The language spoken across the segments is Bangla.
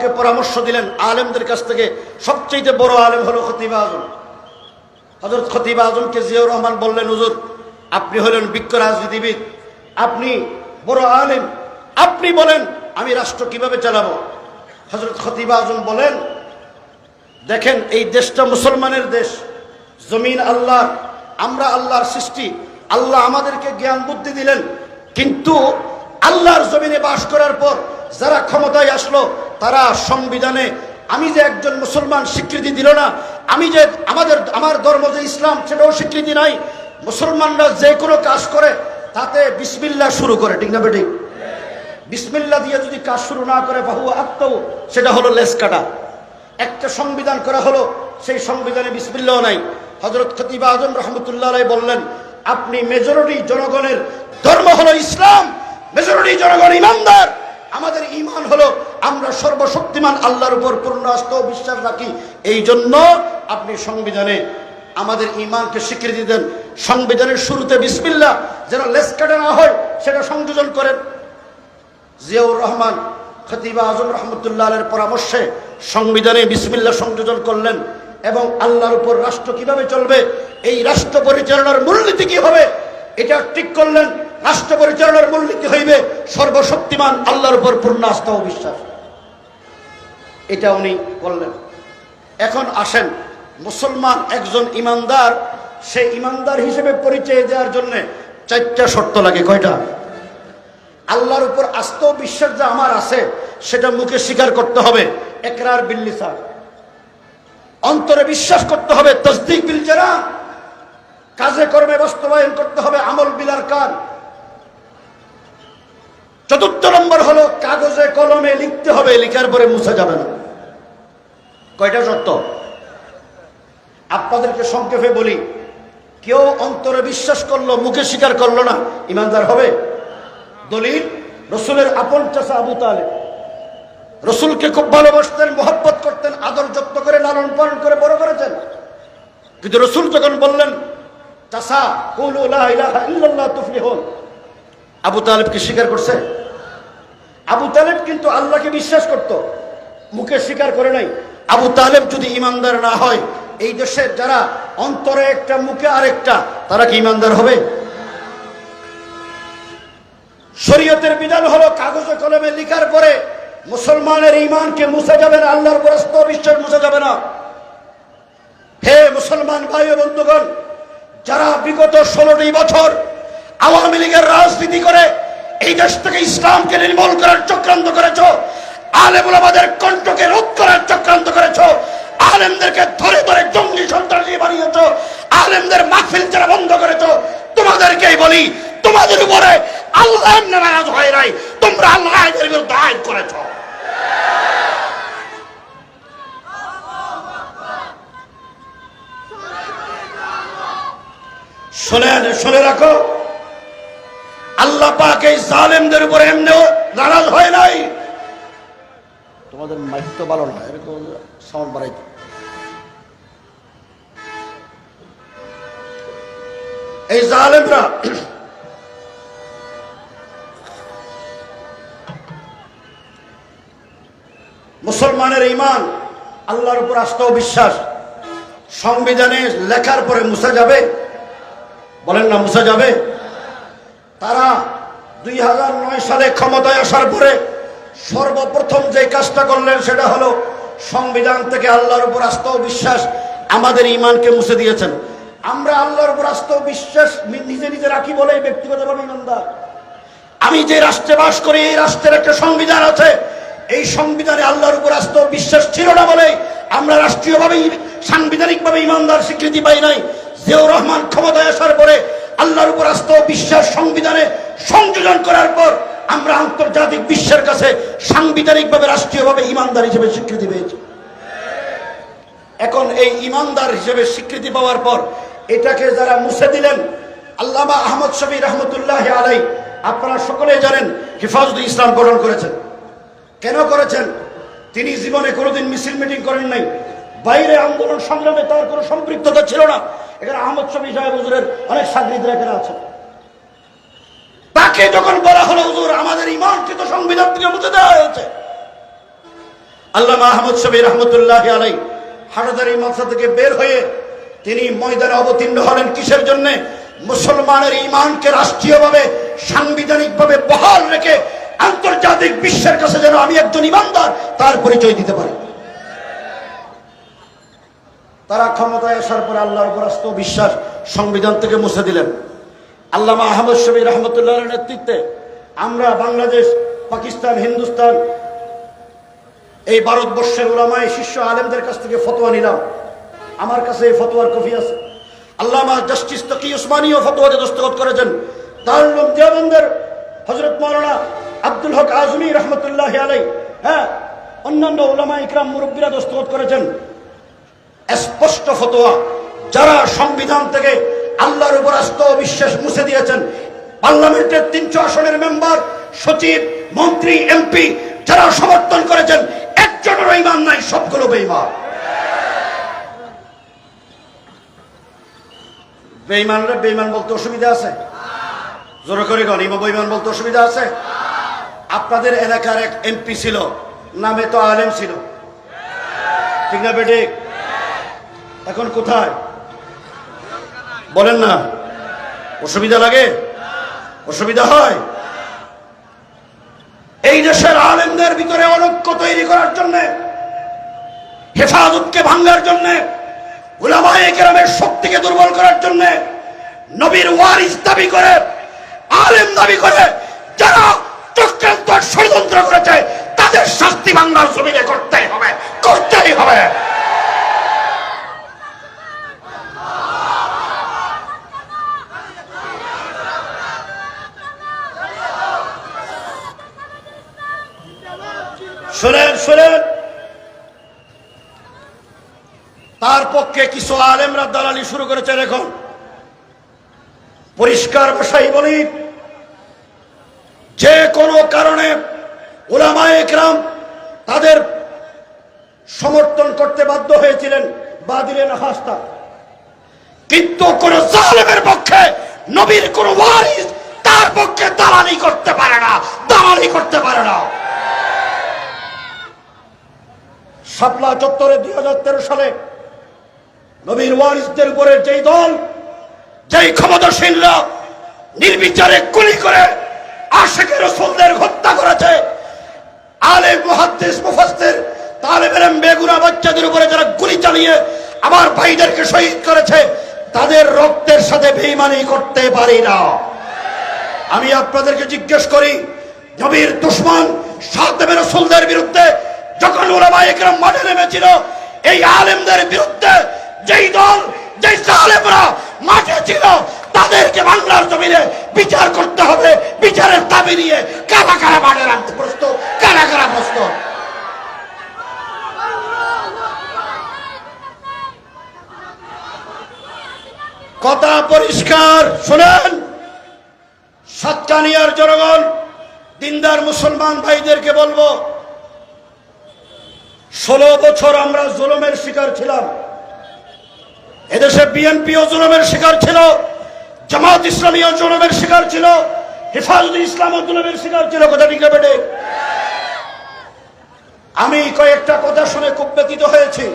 রহমানকে পরামর্শ দিলেন আলেমদের কাছ থেকে, সবচেয়ে বড় আলেম হলো খতিবা আজম। হজরত খতিবা আজমকে জিয়াউর রহমান বললেন, হুজুর, আপনি হলেন বিজ্ঞ রাজনীতিবিদ, আপনি বড় আলেম, আপনি বলেন, আমি রাষ্ট্র কীভাবে চালাবো? হজরত খতিবা আজম বলেন, দেখেন, এই দেশটা মুসলমানের দেশ, জমিন আল্লাহ আমরা আল্লাহর সৃষ্টি, আল্লাহ আমাদেরকে জ্ঞান বুদ্ধি দিলেন, কিন্তু আল্লাহর জমিনে বাস করার পর যারা ক্ষমতায় আসলো তারা সংবিধানে, আমি যে একজন মুসলমান স্বীকৃতি দিল না, আমি যে আমাদের, আমার ধর্ম যে ইসলাম, সেটাও স্বীকৃতি নাই, মুসলমানরা যে কোনো কাজ করে, তাতে বিসমিল্লা শুরু করে, ঠিক না বেঠিক? বিসমিল্লা দিয়ে যদি কাজ শুরু না করে বাহু আত্ম সেটা হলো লেস কাটা। একটা সংবিধান করা হলো, সেই সংবিধানে বিসমিল্লাও নাই। হজরত খতিবা আজম রহমতুল্লাহ বললেন, আপনি মেজরিটি জনগণের ধর্ম হলো ইসলাম মেজরিটি জনগণ ইমানদার। আমাদের ইমান হলো আমরা সর্বশক্তিমান আল্লাহর উপর পূর্ণ আস্থা বিশ্বাস রাখি। এই জন্য আপনি সংবিধানে আমাদের ইমানকে স্বীকৃতি দেন। সংবিধানের শুরুতে বিসমিল্লা যেন লেস কাটা না হয়, সেটা সংযোজন করেন। জিয়াউর রহমান, খতিবা আজম রহমতুল্লাহের পরামর্শে সংবিধানে বিসমিল্লা সংযোজন করলেন এবং আল্লাহর উপর রাষ্ট্র কীভাবে চলবে, এই রাষ্ট্র পরিচালনার মূলনীতি কি হবে, এটা ঠিক করলেন। রাষ্ট্র পরিচালনার মূলনীতি হইবে সর্বশক্তিমান আল্লাহর উপর পূর্ণ আস্থা ও বিশ্বাস। এটা উনি বললেন। এখন আসেন, মুসলমান একজন ইমানদার, সে ইমানদার হিসেবে পরিচয় দেওয়ার জন্য চারটা শর্ত লাগে। কয়টা? আল্লাহর উপর আস্থা বিশ্বাস যা আমার আছে, সেটা মুখে স্বীকার করতে হবে। একরার বিল্লিসা অন্তরে বিশ্বাস করতে হবে, তসদিক বিল কাজে কর্মে বাস্তবায়ন করতে হবে, আমল বিলার কান চতুর্থ নম্বর হলো কাগজে, কলমে লিখতে হবে, লিখার পরে মুছে যাবে না। কয়টা শর্ত? আপনাদেরকে সংক্ষেপে বলি, কেউ অন্তরে বিশ্বাস করল, মুখে স্বীকার করল না, ইমানদার হবে? দলিল, রসুলের আপন চাষা আবু তালে রসুলকে খুব ভালোবাসতেন, মোহব্বত করতেন, আদর যত্ন করে, লালন পালন করে, বড় করেছেন। কিন্তু রসুল যখন বললেন চাষা আবু তালেবকে স্বীকার করছে? আবু তালেব কিন্তু আল্লাহকে বিশ্বাস করত, মুখে স্বীকার করে নাই। আবু তালেব যদি ইমানদার না হয়, এই দেশের যারা অন্তরে একটা, মুখে আরেকটা, তারা কি ইমানদার হবে? শরীয়তের বিধান হলো কাগজে কলমে লিখার পরে মুসলমানের ইমানকে মুছে যাবে না, আল্লাহর পরস্ত বিশ্বাস মুছে যাবে না। হে মুসলমান ভাই বন্ধুগণ, যারা বিগত ষোলোটি বছর আওয়ামী লীগের রাজনীতি করে এই দেশ থেকে ইসলামকে নির্মূল করার চক্রান্ত করেছ আলেমুলাবাদের কণ্ঠকে রোধ করার চক্রান্ত করেছ, আলেমদেরকে ধরে ধরে জঙ্গি সন্ত্রাসী বানিয়েছ, আলেমদের মাহফিল যারা বন্ধ করেছ, তোমাদেরকেই বলি, তোমাদের উপরে আল্লাহ নারাজ হয় নাই, তোমরা আল্লাহ বিরুদ্ধে আইন করেছ। শোনেন, শুনে রাখো আল্লাহ পাক এই জালেমদের উপরে এমনিও নারাজ হয় নাই। তোমাদের মাইক তো ভালো না এরকম সাউন্ড বাড়াইতে এই জালেমরা মুসলমানের ইমান আল্লাহর উপর আস্থা ও বিশ্বাস সংবিধানে লেখার পরে মুসা যাবে। বলেন না মুসা যাবে? তারা দুই হাজার নয় সালে ক্ষমতায় আসার পরে সর্বপ্রথম যে কাজটা করলেন সেটা হলো সংবিধান থেকে আল্লাহর উপর আস্থা বিশ্বাস আমাদের ইমানকে মুছে দিয়েছেন। আমরা আল্লাহর উপর আস্থা বিশ্বাস নিজে নিজে রাখি বলেই ব্যক্তিগতভাবে ইমানদার। আমি যে রাষ্ট্রে বাস করি, এই রাষ্ট্রের একটা সংবিধান আছে। এই সংবিধানে আল্লাহর উপর আস্থা বিশ্বাস ছিল না বলে আমরা রাষ্ট্রীয়ভাবে সাংবিধানিকভাবে ইমানদার স্বীকৃতি পাই নাই। জিয়াউর রহমান ক্ষমতায় আসার পরে আল্লাহর উপর আস্থা ও বিশ্বাস সংবিধানে সংযোজন করার পর আমরা আন্তর্জাতিক বিশ্বের কাছে সাংবিধানিকভাবে, রাষ্ট্রীয়ভাবে ইমানদার হিসেবে স্বীকৃতি পেয়েছি। এখন এই ইমানদার হিসেবে স্বীকৃতি পাওয়ার পর এটাকে যারা মুছে দিলেন, আল্লামা আহমদ শফি রহমতুল্লাহ আলাই, আপনারা সকলেই জানেন হিফাজুল ইসলাম গঠন করেছেন। কেন করেছেন? তিনি জীবনে কোনোদিন মিছিল মিটিং করেন নাই। বাইরে আন্দোলন সংগ্রামে তার কোনো সম্পৃক্ততা ছিল না। এখানে আহমদ শফি সাহেব হুজুরের অনেক সাগরিদরা এখানে আছেন তাকে যখন বলা হলো, হুজুর, আমাদের ইমানকে তো সংবিধান থেকে মুছে দেওয়া হয়েছে। আল্লামা আহমদ শবী রহমতুল্লাহ আলাই হাটাদারি মাথা থেকে বের হয়ে তিনি ময়দানে অবতীর্ণ হলেন। কিসের জন্য? মুসলমানের ইমানকে রাষ্ট্রীয়ভাবে, সাংবিধানিকভাবে বহাল রেখে আন্তর্জাতিক বিশ্বের কাছে যেন আমি একজন ইমানদার, তার পরিচয় দিতে পারি। তারা ক্ষমতায় আসার পরে আল্লাহর উপর আস্ত বিশ্বাস সংবিধান থেকে মুছে দিলেন। আল্লামা আহমদ শবী রহমতুল্লাহর নেতৃত্বে আমরা বাংলাদেশ, পাকিস্তান, হিন্দুস্তান এই ভারতবর্ষের ওলামায় শিষ্য আলেমদের কাছ থেকে ফতোয়া নিলাম। আমার কাছে এই ফতোয়ার কফি আছে। আল্লামা জাস্টিস তকি উসমানীয় ফতোয়াতে দস্তখত করেছেন। দারুল দেওবন্দের হজরত মৌলানা আব্দুল হক আজমি রহমতুল্লাহ আলাই হ্যাঁ অন্যান্য ওলামা ইকরাম মুরব্বীরা দস্তখত করেছেন। স্পষ্ট ফতোয়া যারা সংবিধান থেকে আল্লাহর উপর আস্ত বিশ্বাস মুছে দিয়েছেন, পার্লামেন্টের তিনশো আসনের মেম্বার, সচিব, মন্ত্রী, এমপি, যারা সমর্থন করেছেন, একজনেরও ইমান নাই, সবগুলো বেইমান বেইমানরা বেইমান বলতে অসুবিধা আছে? জোর করে গণ ইমা বেইমান বলতে অসুবিধা আছে? আপনাদের এলাকার এক এমপি ছিল, নামে তো আলেম ছিল। ঠিক না বেটে এখন কোথায়? বলেন না। অসুবিধা লাগে? অসুবিধা হয়? এই দেশের আলেমদের ভিতরে অনৈক্য তৈরি করার জন্য, হেফাজতকে ভাঙ্গার জন্য, উলামায়ে শক্তিকে দুর্বল করার জন্য, নবীর ওয়ারিস দাবি করে, আলেম দাবি করে, যারা চক্রান্ত ষড়যন্ত্র করেছে, তাদের শাস্তি বাংলার জমিনে করতেই হবে করতেই হবে। শোনেন শোনেন। তার পক্ষে কিছু আলেমরা দালালি শুরু করেছেন এখন পরিষ্কার ভাষাই বলি, যে কোনো কারণে ওলামায়ে একরাম তাদের সমর্থন করতে বাধ্য হয়েছিলেন, বা দিলেন হাস্তা। কিন্তু কোন জালেমের পক্ষে, নবীর কোন ওয়ারিস তার পক্ষে দালালি করতে পারে না, দালালি করতে পারে না। শাপলা চত্বরে দুই হাজার তেরো সালে নবীর ওয়ারিসদের উপরে যেই দল, যেই ক্ষমতাসীনরা নির্বিচারে গুলি করে আশেকের রসুলদের হত্যা করেছে আলে মুহাদ্দিস, মুফাসসির তালেব ইলম বেগুনা বাচ্চাদের উপরে যারা গুলি চালিয়ে আমার ভাইদেরকে শহীদ করেছে, তাদের রক্তের সাথে বেঈমানি করতে পারি না। আমি আপনাদেরকে জিজ্ঞেস করি, নবীর দুশ্মন সাতেমের রসুলদের বিরুদ্ধে যখন ওলামা একরাম মাঠে নেমেছিল, এই আলেমদের বিরুদ্ধে যেই দল, যেই আলেমরা মাঠে ছিল, তাদেরকে বাংলার জমিনে বিচার করতে হবে। বিচারের দাবি নিয়ে কারা কারা মাঠে রাখতে প্রস্তুত? কারা কারা প্রস্তুত? কথা পরিষ্কার, শুনেন। সাতকানিয়ার জনগণ, দিনদার মুসলমান ভাইদেরকে বলব ষোলো বছর আমরা জুলুমের শিকার ছিলাম। এদেশে বিএনপিও জুলুমের শিকার ছিল, জামাত ইসলামীও জুলুমের শিকার ছিল, হেফাজত ইসলামও জুলুমের শিকার ছিল, কথা ঠিক আমি কয়েকটা কথা শুনে খুব ব্যতীত হয়েছি।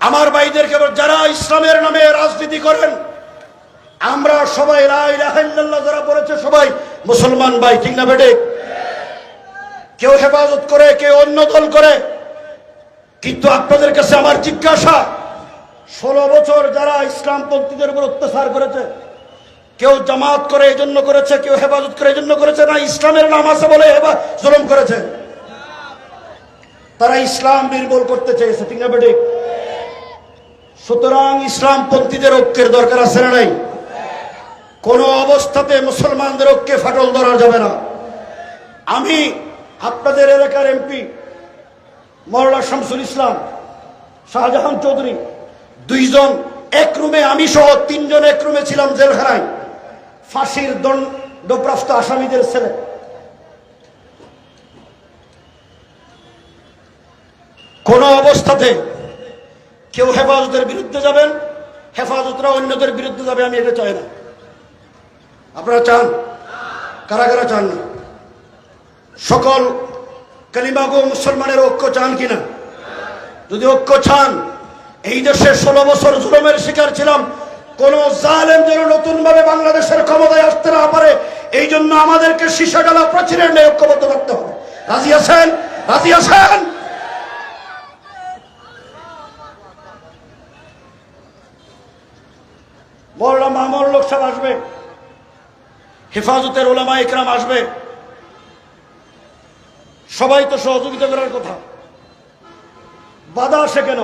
আমার ভাইদেরকে যারা ইসলামের নামে রাজনীতি করেন, আমরা সবাই রায় ইলাহা যারা বলেছে সবাই মুসলমান ভাই, ঠিক না বেটে? কেউ হেফাজত করে, কেউ অন্য দল করে। কিন্তু আপনাদের কাছে আমার জিজ্ঞাসা, ষোলো বছর যারা ইসলামপন্থীদের উপর অত্যাচার করেছে, কেউ জামাত করে এই জন্য করেছে, কেউ হেফাজত করে এই জন্য করেছে, না ইসলামের নাম আছে বলে জুলুম করেছে? তারা ইসলাম নির্মূল করতে চেয়েছে, ঠিক না বেটে সুতরাং ইসলামপন্থীদের ঐক্যের দরকার আছে না নাই? কোন অবস্থাতে মুসলমানদের ঐক্যে ফাটল ধরা যাবে না। আমি আপনাদের এলাকার এমপি মরলা শামসুল ইসলাম, শাহজাহান চৌধুরী, দুইজন এক রুমে, আমি সহ তিনজন এক রুমে ছিলাম জেলখানায়। ফাঁসির দণ্ডপ্রাপ্ত আসামিদের ছেলে। কোন অবস্থাতে কেউ হেফাজতের বিরুদ্ধে যাবেন, হেফাজতরা অন্যদের বিরুদ্ধে যাবে, আমি এটা চাই না। আপনারা চান? কারা কারা চান না? সকল কালিমাগো মুসলমানের ঐক্য চান কিনা? যদি ঐক্য চান, এই দেশে ষোলো বছর জুলুমের শিকার ছিলাম, কোন জালেম যেন নতুন ভাবে বাংলাদেশের ক্ষমতায় আসতে না পারে, এই জন্য আমাদেরকে সীসাডালা প্রাচীরের ন্যায় ঐক্যবদ্ধ করতে হবে। রাজি আছেন? রাজি আছেন? মৌলানা মামুর লোক সব আসবে। হেফাজতের ওলামা ইকরাম আসবে। সবাই তো সহযোগিতা করার কথা। বাধা আসে কেন?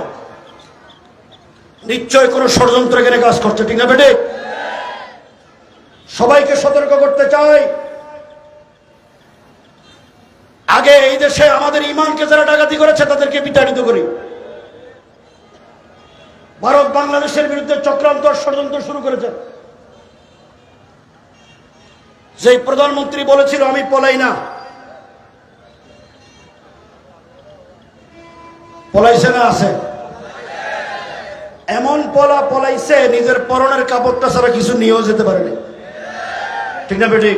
নিশ্চয় কোনো ষড়যন্ত্র এখানে কাজ করছে, ঠিক না বেটে? সবাইকে সতর্ক করতে চাই। আগে এই দেশে আমাদের ইমানকে যারা ডাকাতি করেছে, তাদেরকে বিতাড়িত করি। ভারত বাংলাদেশের বিরুদ্ধে চক্রান্ত ষড়যন্ত্র শুরু করেছে। যে প্রধানমন্ত্রী বলেছিল, আমি পলাই না। পলাইছে না আছে? এমন পলা পলাইছে, নিজের পরনের কাপড়টা ছাড়া কিছু নিয়েও যেতে পারেনি। ঠিক না বেটি?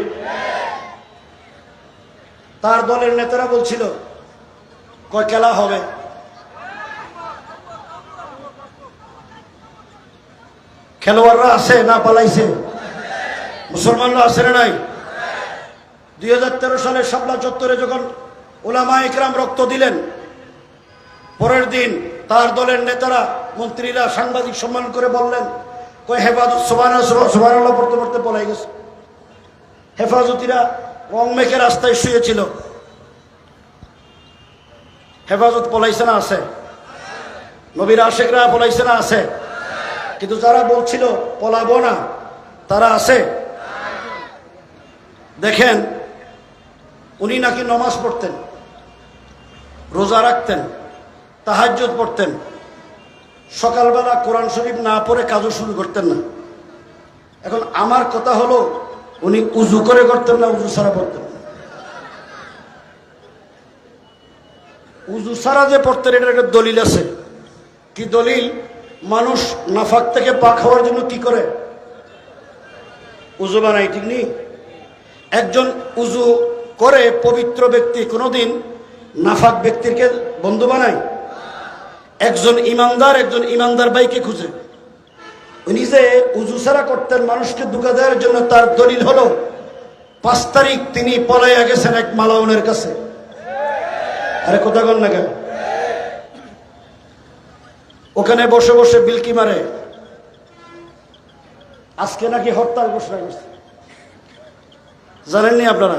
তার দলের নেতারা বলছিল, কয়, খেলা হবে। খেলোয়াড়রা আছে না পালাইছে? মুসলমানরা আছে না নাই? দুই হাজার তেরো সালে শাপলা চত্বরে যখন ওলামা ইকরাম রক্ত দিলেন পরের দিন তার দলের নেতারা, মন্ত্রীরা সাংবাদিক সম্মান করে বললেন, কয়, হেফাজত সোমান পড়তে পড়তে পলাই গেছে। হেফাজতিরা রং মেখে রাস্তায় শুয়েছিল। হেফাজত পলাইছে না, আছে। নবীর আশেকরা পলাইছে না, আছে। কিন্তু যারা বলছিল, পলাবো না, তারা আছে। দেখেন, উনি নাকি নমাজ পড়তেন, রোজা রাখতেন। তাহাজ্জুদ পড়তেন। সকালবেলা কোরআন শরীফ না পড়ে কাজও শুরু করতেন না। এখন আমার কথা হলো, উনি উজু করে করতেন না, উজু ছাড়া পড়তেন উজু ছাড়া যে পড়তেন, এটার একটা দলিল আছে। কি দলিল? মানুষ নাফাক থেকে পা খাওয়ার জন্য কি করে? উজু বানাই ঠিক নেই? একজন উজু করে পবিত্র ব্যক্তি কোনোদিন নাফাক ব্যক্তিকে বন্ধু বানায়? একজন ইমানদার একজন ইমানদার বাইকে খুঁজে। উনি যে উজু ছাড়া করতেন, মানুষকে দুঃখা দেওয়ার জন্য তার দলিল হলো, পাঁচ তারিখ তিনি পলাইয়া গেছেন এক মালাউনের কাছে। আরে কোথা কন না কেন? ওখানে বসে বসে বিলকি মারে। আজকে নাকি হরতাল ঘোষণা করছে। জানেননি আপনারা?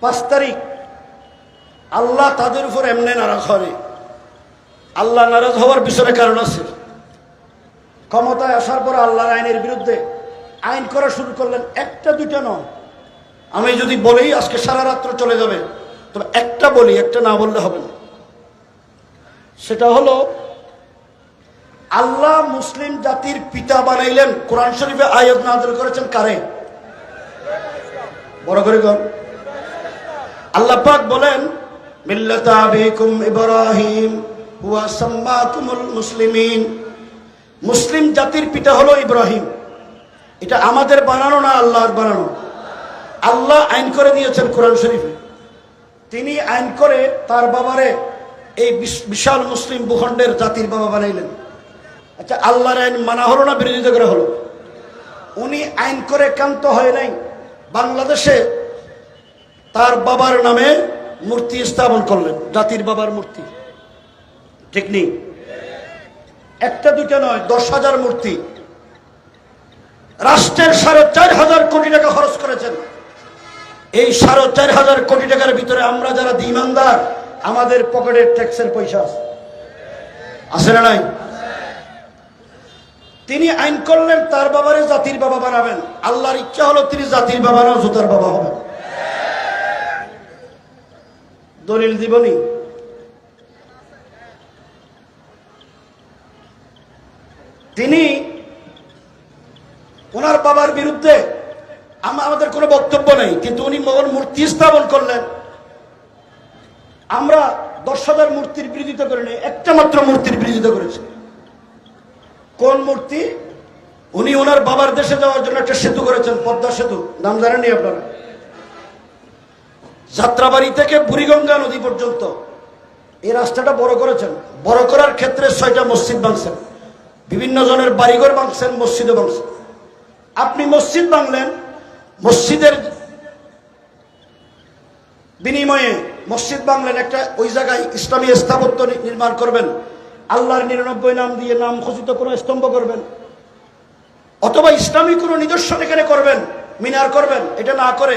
পাঁচ তারিখ আল্লাহ তাদের উপর এমনি নারাজ হবে আল্লাহ নারাজ হওয়ার পিছনে কারণ আছে। ক্ষমতায় আসার পর আল্লাহর আইনের বিরুদ্ধে আইন করা শুরু করলেন একটা দুইটা নয়। আমি যদি বলেই আজকে সারা রাত্র চলে যাবে, তবে একটা বলি, একটা না বললে হবে না। সেটা হলো, আল্লাহ মুসলিম জাতির পিতা বানাইলেন, কোরআন শরীফে আয়াত নাযিল করেছেন কারে? বড় করে কর আল্লাহ পাক বলেন মিল্লাত আবিকুম ইব্রাহিম, হুয়া সাম্মাকুমুল মুসলিমিন। মুসলিম জাতির পিতা হলো ইব্রাহিম। এটা আমাদের বানানো না আল্লাহর বানানো? আল্লাহ আইন করে দিয়েছেন কোরআন শরীফে। তিনি আইন করে তার বাবারে এই বিশ- বিশাল মুসলিম ভূখণ্ডের জাতির বাবা বানাইলেন। আচ্ছা আল্লাহর আইন মানা হলো না বিরোধিতা করা হলো? উনি আইন করে কান্ত হয় নাই। বাংলাদেশে তার বাবার নামে মূর্তি স্থাপন করলেন। জাতির বাবার মূর্তি। ঠিক নেই? একটা দুইটা নয়, দশ হাজার মূর্তি। রাষ্ট্রের সাড়ে চার হাজার কোটি টাকা খরচ করেছেন। এই সাড়ে চার হাজার কোটি টাকার ভিতরে আমরা যারা ইমানদার আমাদের পকেটের ট্যাক্সের পয়সা আছে। আছে না নাই? তিনি আইন করলেন, তার বাবারে জাতির বাবা বানাবেন। আল্লাহর ইচ্ছা হলো তিনি জাতির বাবা জুতার বাবা হবেন। দলিল দিবনি? তিনি ওনার বাবার বিরুদ্ধে আমাদের কোনো বক্তব্য নেই, কিন্তু উনি মোহন মূর্তি স্থাপন করলেন। আমরা দশ হাজার মূর্তির বিরোধিতা করিনি, একটা মাত্র মূর্তির বিরোধিতা করেছি। কোন মূর্তি? উনি ওনার বাবার দেশে যাওয়ার জন্য একটা সেতু করেছেন, পদ্মা সেতু। নাম জানেননি আপনারা? যাত্রাবাড়ি থেকে বুড়িগঙ্গা নদী পর্যন্ত। এই রাস্তাটা বড় করেছেন। বড় করার ক্ষেত্রে ছয়টা মসজিদ ভাঙছেন। বিভিন্ন জনের বাড়িঘর ভাঙছেন, মসজিদও ভাঙছেন। আপনি মসজিদ ভাঙলেন, মসজিদের বিনিময়ে মসজিদ বাংলেন একটা ওই জায়গায় ইসলামী স্থাপত্য নির্মাণ করবেন। আল্লাহর নিরানব্বই নাম দিয়ে নাম খচিত কোনো স্তম্ভ করবেন। অথবা ইসলামী কোনো নিদর্শন এখানে করবেন, মিনার করবেন, এটা না করে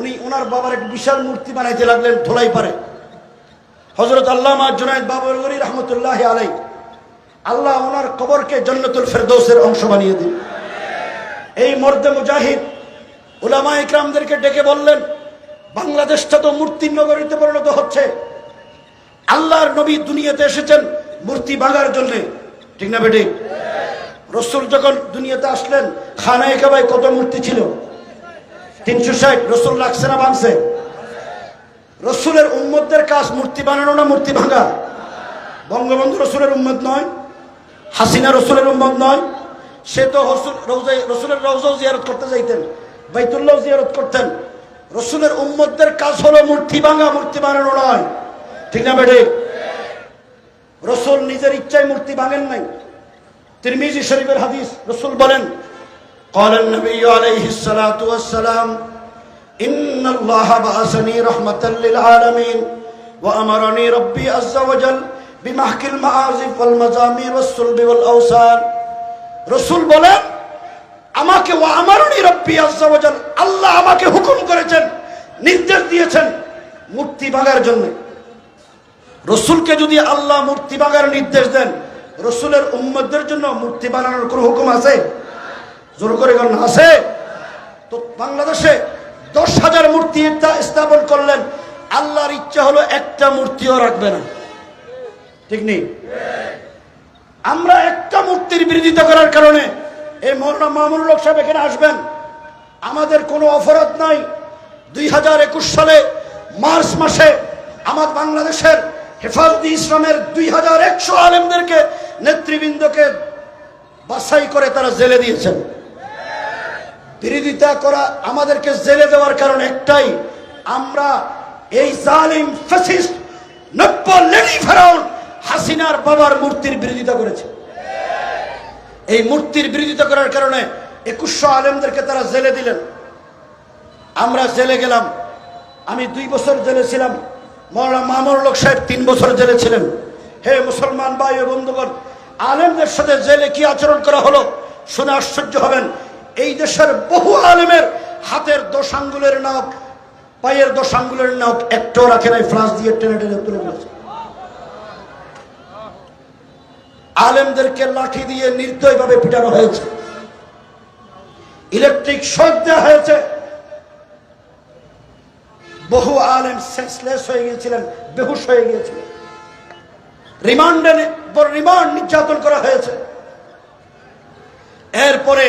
উনি ওনার বাবার এক বিশাল মূর্তি বানাইতে লাগলেন ধোলাই পারে। হজরত আল্লামা জুনায়দ বাবরগরি রহমতুল্লাহ আলাই আল্লাহ ওনার কবরকে জন্নতুল ফেরদৌসের অংশ বানিয়ে দিন এই মর্দে মুজাহিদ উলামা ইকরামদেরকে ডেকে বললেন, বাংলাদেশটা তো মূর্তির নগরীতে পরিণত হচ্ছে। আল্লাহর নবী দুনিয়াতে এসেছেন মূর্তি ভাঙার জন্যে। ঠিক না বেটি? রসুল যখন দুনিয়াতে আসলেন, খানায় কত মূর্তি ছিল? তিনশো ষাট রসুল লাগছে না ভাঙছে রসুলের উম্মতদের কাজ মূর্তি বানানো না মূর্তি ভাঙা? বঙ্গবন্ধু রসুলের উম্মত নয়, হাসিনা রসুলের উম্মত নয়, সে তো রসুলের রৌজাও জিয়ারত করতে যাইতেন বাইতুল্লাহ জিয়ারত করতেন। রসুলের উম্মতদের কাজ হলো মূর্তি ভাঙা, মূর্তি বানানো নয়। ঠিক না বেটে রসুল নিজের ইচ্ছায় মূর্তি ভাঙেন নাই। তিরমিজি শরীফের হাদিস রসুল বলেন قال النبي عليه الصلاة والسلام إن الله بعثني رحمة للعالمين وأمرني ربي عز وجل بمحك المعازف والمزامير والصلب والأوسان রসুল বলেন আমাকে ও আমারনি রব্বি আজ্জাওয়াজাল আল্লাহ আমাকে হুকুম করেছেন নির্দেশ দিয়েছেন মূর্তি ভাঙার জন্য রসুলকে যদি আল্লাহ মূর্তি ভাঙার নির্দেশ দেন রসুলের উম্মতদের জন্য মূর্তি বানানোর কোনো হুকুম আছে জোর করে গণ আছে? তো বাংলাদেশে দশ হাজার মূর্তি স্থাপন করলেন। আল্লাহর ইচ্ছা হলো একটা মূর্তিও রাখবে না। ঠিক নেই? আমরা একটা মূর্তির বিরোধিতা করার কারণে এই মৌলানা মামুনুল হক সাহেব এখানে আসবেন। আমাদের কোনো অপরাধ নাই। দুই হাজার একুশ সালে মার্চ মাসে আমার বাংলাদেশের হেফাজতে ইসলামের দুই হাজার একশো আলেমদেরকে নেতৃবৃন্দকে বাছাই করে তারা জেলে দিয়েছেন। বিরোধিতা করা আমাদেরকে জেলে দেওয়ার কারণ একটাই, আমরা এই জালিম ফ্যাসিস্ট নব্য লেডি ফেরাউন হাসিনার বাবার মূর্তির বিরোধিতা করেছে। এই মূর্তির বিরোধিতা করার কারণে একুশশো আলেমদেরকে তারা জেলে দিলেন। আমরা জেলে গেলাম। আমি দুই বছর জেলে ছিলাম। মৌলানা মামুর লোক সাহেব তিন বছর জেলে ছিলেন। হে মুসলমান ভাই ও বন্ধুগণ, আলেমদের সাথে জেলে কি আচরণ করা হলো? শুনে আশ্চর্য হবেন। এই দেশের বহু আলেমের হাতের দশ আঙ্গুলের নাক, পায়ের দশ আঙ্গুলের নাক একটাও রাখে নাই ফ্লাস দিয়ে টেনে টেনে তুলে ফেলেছে। আলেমদেরকে লাঠি দিয়ে নির্দয়ভাবে পিটানো হয়েছে। ইলেকট্রিক শক দেওয়া হয়েছে। বহু আলেম সেন্সলেস হয়ে গিয়েছিলেন, বেহুশ হয়ে গিয়েছিলেন। রিমান্ডে রিমান্ড নির্যাতন করা হয়েছে। এরপরে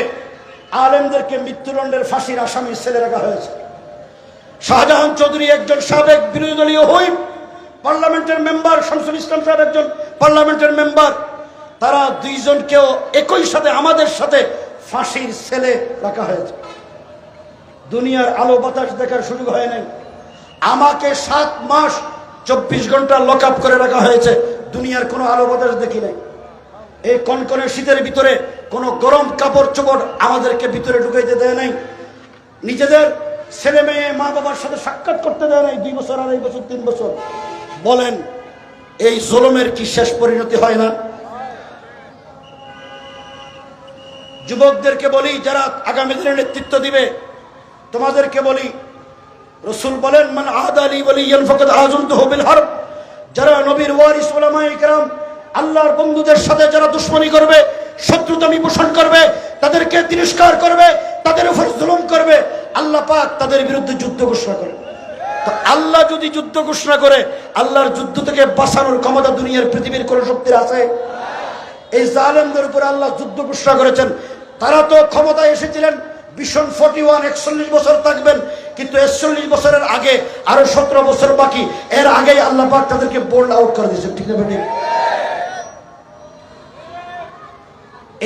আলেমদেরকে মৃত্যুদণ্ডের ফাঁসির আসামি ছেলে রাখা হয়েছে। শাহজাহান চৌধুরী একজন সাবেক বিরোধী দলীয় হুইপ পার্লামেন্টের মেম্বার, শামসুল ইসলাম সাহেব একজন পার্লামেন্টের মেম্বার। তারা দুইজনকেও একই সাথে আমাদের সাথে ফাঁসির ছেলে রাখা হয়েছে। দুনিয়ার আলো বাতাস দেখার সুযোগ হয় নাই। আমাকে সাত মাস চব্বিশ ঘণ্টা লক করে রাখা হয়েছে। দুনিয়ার কোনো আলো বাতাস দেখি নাই। এই কনকনের শীতের ভিতরে কোনো গরম কাপড় চোপড় আমাদেরকে ভিতরে ঢুকাইতে দেয় নাই। নিজেদের ছেলে মেয়ে, মা বাবার সাথে সাক্ষাৎ করতে দেয় নাই দুই বছর, আড়াই বছর, তিন বছর। বলেন, এই জলমের কি শেষ পরিণতি হয় না? যুবকদেরকে বলি, যারা আগামী দিনে নেতৃত্ব দিবে, তোমাদেরকে বলি, রসুল বলেন, মান আদ আলী বলি ফকত তো হবিল যারা নবীর ওয়ারিস ওলামা ইকরাম আল্লাহর বন্ধুদের সাথে যারা দুশ্মনী করবে শত্রুতামি পোষণ করবে, তাদেরকে তিরস্কার করবে, তাদের উপর জুলুম করবে, আল্লাহ পাক তাদের বিরুদ্ধে যুদ্ধ ঘোষণা করবে আল্লাহ যদি যুদ্ধ ঘোষণা করে, আল্লাহর যুদ্ধ থেকে বাঁচানোর ক্ষমতা দুনিয়ার পৃথিবীর কোন শক্তির আছে? এই জালেমদের উপরে আল্লাহ যুদ্ধ ঘোষণা করেছেন। তারা তো ক্ষমতায় এসেছিলেন, ভীষণ ফর্টি ওয়ান, একচল্লিশ বছর থাকবেন, কিন্তু একচল্লিশ বছরের আগে আরও সতেরো বছর বাকি, এর আগেই আল্লাহ পাক তাদেরকে বোল্ড আউট করে দিয়েছেন। ঠিক না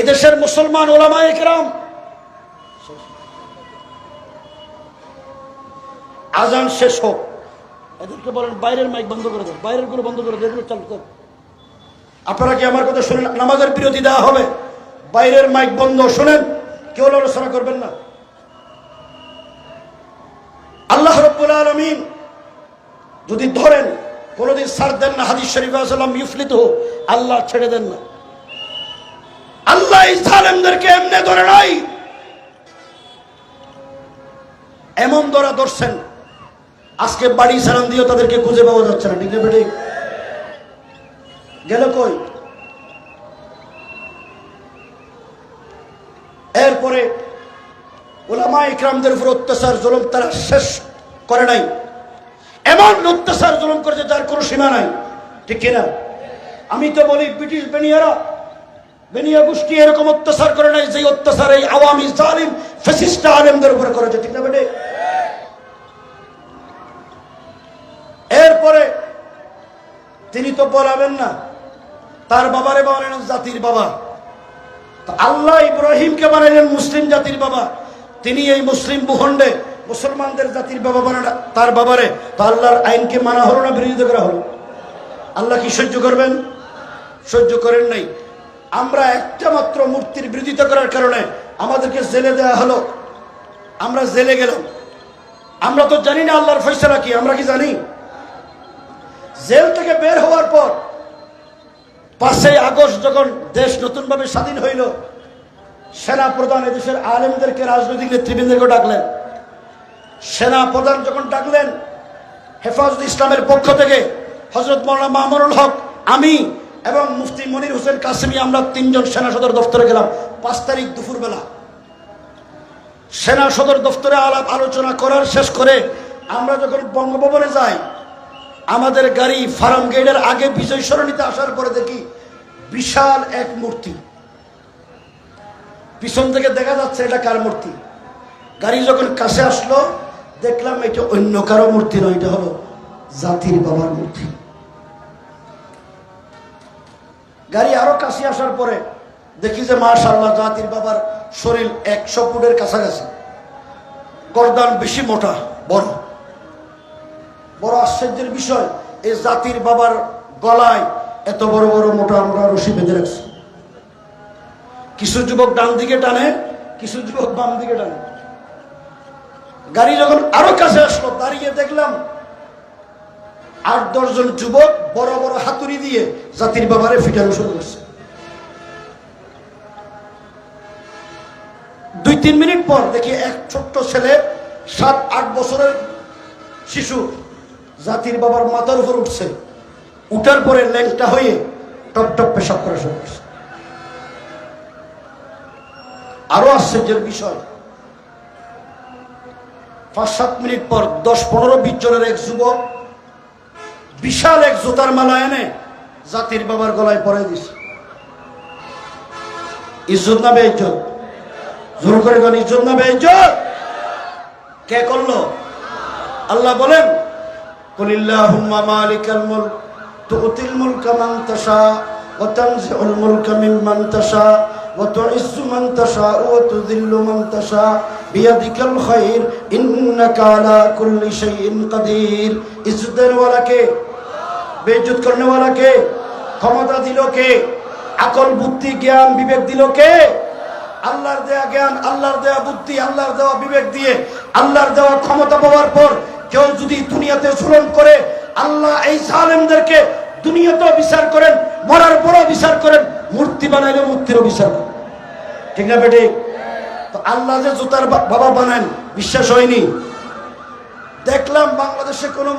এদেশের মুসলমান ওলামা একরাম। আজান শেষ হোক। এদেরকে বলেন, বাইরের মাইক বন্ধ করে দেন। বাইরেরগুলো বন্ধ করে দেন চালু কর আপনারা কি আমার কথা শুনেন? নামাজের বিরতি দেওয়া হবে। বাইরের মাইক বন্ধ, শোনেন। কেউ আলোচনা করবেন না। আল্লাহ রব্বুল আলমিন যদি ধরেন, কোনোদিন সার দেন না, হাদিস শরীফ আসালাম ইউফলিত হোক, আল্লাহ ছেড়ে দেন না। আল্লাহ এই জালেমদেরকে এমনি ধরে নাই। এমন ধরা ধরছেন। আজকে বাড়ি সালাম দিয়েও তাদেরকে খুঁজে পাওয়া যাচ্ছে না, ঠিক না বেটি? গেল কই? এরপরে ওলামা ইকরামদের উপর অত্যাচার, জুলুম তারা শেষ করে নাই। এমন অত্যাচার, জুলুম করেছে যার কোনো সীমা নাই, ঠিক কিনা? আমি তো বলি, ব্রিটিশ বেনিয়ারা বেনিয়া গোষ্ঠী এরকম অত্যাচার করে নাই যে অত্যাচার এই আওয়ামী জালিম ফেসিস্ট আলেমদের উপরে করেছে, ঠিক না বেটে? এরপরে তিনি তো বলাবেন না, তার বাবারে বলেন জাতির বাবা। আল্লাহ ইব্রাহিমকে বানাইলেন মুসলিম জাতির বাবা। তিনি এই মুসলিম ভূখণ্ডে মুসলমানদের জাতির বাবা বানান তার বাবারে। তো আল্লাহর আইনকে মানা হলো না বিরোধিতা করা হলো? আল্লাহ কি সহ্য করবেন? সহ্য করেন নাই। আমরা একটা মাত্র মূর্তির বিরোধিতা করার কারণে আমাদেরকে জেলে দেওয়া হলো। আমরা জেলে গেলাম। আমরা তো জানি না আল্লাহর ফয়সালা কি, আমরা কি জানি? জেল থেকে বের হওয়ার পর পাঁচই আগস্ট যখন দেশ নতুনভাবে স্বাধীন হইল সেনা প্রধান এদেশের আলেমদেরকে রাজনৈতিক নেতৃবৃন্দকে ডাকলেন। সেনা প্রধান যখন ডাকলেন, হেফাজত ইসলামের পক্ষ থেকে হজরত মৌলানা মামুনুল হক, আমি এবং মুফতি মনির হোসেন কাসিমি, আমরা তিনজন সেনা সদর দফতরে গেলাম। পাঁচ তারিখ দুপুরবেলা। সেনা সদর দফতরে আলাপ আলোচনা করার শেষ করে আমরা যখন বঙ্গভবনে যাই, আমাদের গাড়ি ফার্ম গেটের আগে বিজয় সরণিতে আসার পরে দেখি বিশাল এক মূর্তি। পিছন থেকে দেখা যাচ্ছে এটা কার মূর্তি। গাড়ি যখন কাছে আসলো, দেখলাম এটা অন্য কারও মূর্তি নয়, এটা হলো জাতির বাবার মূর্তি। গাড়ি আরও কাছে আসার পরে দেখি যে মাশাল্লাহ জাতির বাবার শরীর একশো ফুটের কাছাকাছি। গরদান বেশি মোটা, বড়। বড় আশ্চর্যের বিষয়, এই জাতির বাবার গলায় এত বড় বড় মোটা আমরা রশি বেঁধে রাখছি। কিছু যুবক ডান দিকে টানে, কিছু যুবক বাম দিকে টানে। গাড়ি যখন আরও কাছে আসলো, দাঁড়িয়ে দেখলাম আট দশজন যুবক বড় বড় হাতুড়ি দিয়ে জাতির বাবারে ফিটানো শুরু করছে। দুই, তিন মিনিট পর দেখি এক ছোট্ট ছেলে, সাত, আট বছরের শিশু জাতির বাবার মাথার উপর উঠছে। উঠার পরে ল্যাংটা হয়ে টপ টপ পেশাব করা শুরু করছে। আরও আশ্চর্যের বিষয়, পাঁচ, সাত মিনিট পর দশ, পনেরো, বিশ জনের এক যুবক বিশাল এক জোতার মালা এনে জাতির বাবার গলায় পরে দিছে। ইজ্জত না বেজত জোর করে গান ইজ্জত না বেইজ্জত? কে করল? আল্লাহ বলেন কুলিল্লাহুম্মা মালিকাল মুলক, তুতিল মুলকা মান তাশা, ওয়া তানজিউল মুলকা মিম্মান তাশা, ওয়া তুইজ্জু মান তাশা, ওয়া তুযিল্লু মান তাশা, বিয়াদিকাল ইন্নাকা আলা কুল্লি শাইইন কাদির। ইজ্জতের ওয়ালাকে করনে ওয়ালা কে? ক্ষমতা দিল কে? আকল, বুদ্ধি, জ্ঞান, বিবেক দিল কে? আল্লাহর দেয়া জ্ঞান, আল্লাহর দেয়া বুদ্ধি, আল্লাহর দেওয়া বিবেক দিয়ে আল্লাহর দেওয়া ক্ষমতা পাওয়ার পর কেউ যদি দুনিয়াতে জুলুম করে, আল্লাহ এই জালেমদেরকে দুনিয়াতেও বিচার করেন, মরার পরও বিচার করেন, মূর্তি বানাইলে মূর্তিরও বিচার করেন। ঠিক না বেটে? আল্লাহ যে জুতার বাবা বানান, বিশ্বাস হয়নি। দেখলাম বাংলাদেশে কোনো